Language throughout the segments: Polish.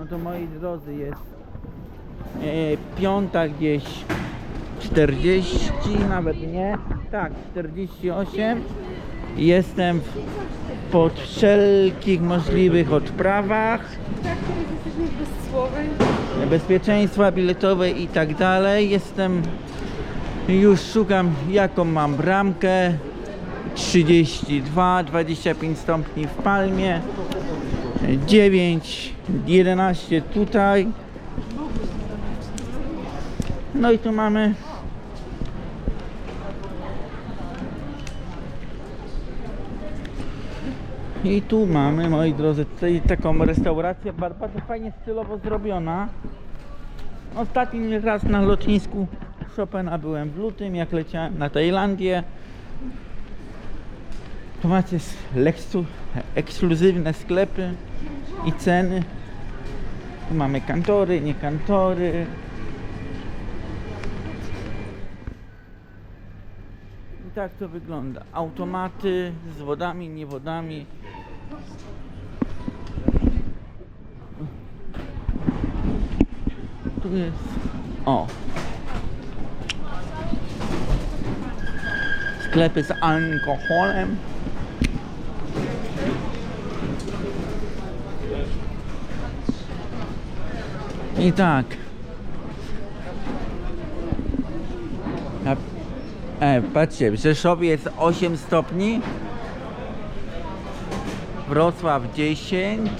No to moi drodzy jest e, piąta gdzieś 40, nawet nie, tak 48. Jestem w, pod wszelkich możliwych odprawach bezpieczeństwa biletowe i tak dalej. Jestem już szukam jaką mam bramkę 32, 25 stopni w palmie 9, 11 tutaj no i tu mamy i tu mamy, moi drodzy, tutaj taką restaurację bar- bardzo fajnie stylowo zrobiona. Ostatni raz na lotnisku Chopina byłem w lutym, jak leciałem na Tajlandię. Tu macie ekskluzywne sklepy i ceny. Tu mamy kantory, nie kantory. I tak to wygląda. Automaty z wodami, nie wodami. Tu jest. O. Sklepy z alkoholem. I tak. E, patrzcie, w Rzeszowie jest 8 stopni. Wrocław 10.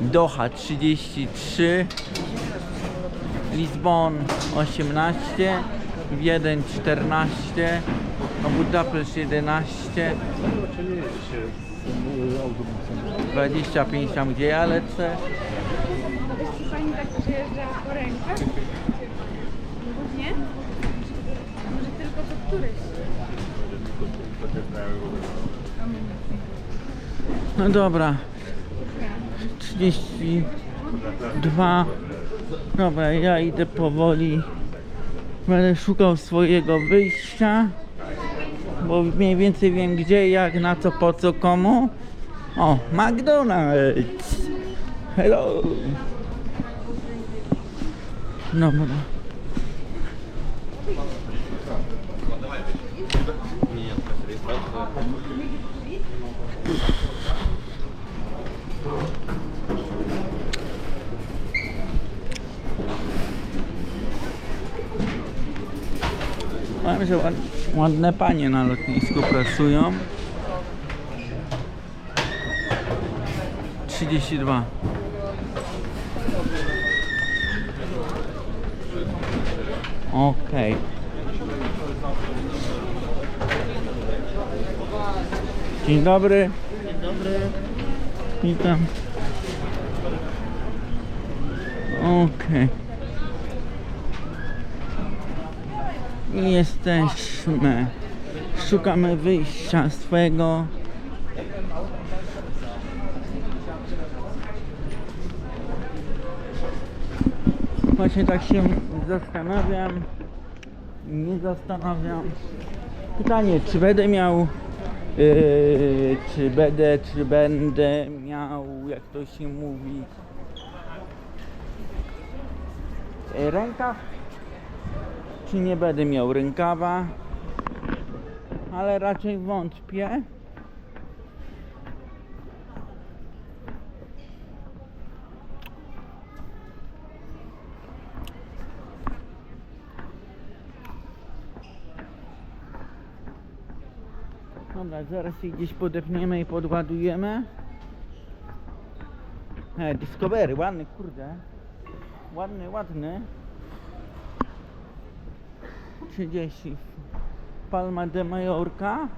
Doha 33. Lizbon 18, Wiedeń 14, no Budapeszt 11, 25 tam gdzie ja lecę. Jeśli pani tak przejeżdża po rękach, nie? Może tylko to któryś. No dobra, 32. Dobra, ja idę powoli. Będę szukał swojego wyjścia. Bo mniej więcej wiem gdzie, jak, na co, po co, komu. O, McDonald's. Hello. Dobra. Mam, że ład, ładne panie na lotnisku pracują. 32. Okej. Dzień dobry. Dzień dobry. Witam. Okej. I jesteśmy. Szukamy wyjścia swego. Właśnie tak się zastanawiam. Nie zastanawiam. Pytanie, czy będę miał. Yy, czy będę, czy będę miał, jak to się mówi, rękaw czy nie będę miał rękawa, ale raczej wątpię. Dobra, zaraz się gdzieś podepniemy i podładujemy. E, Discovery, ładny, kurde. Ładny, ładny. 30 Palma de Mallorca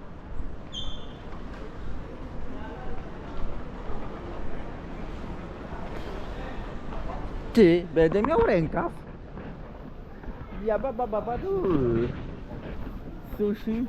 Ty, będę miał rękaw Ja baba baba du Sushi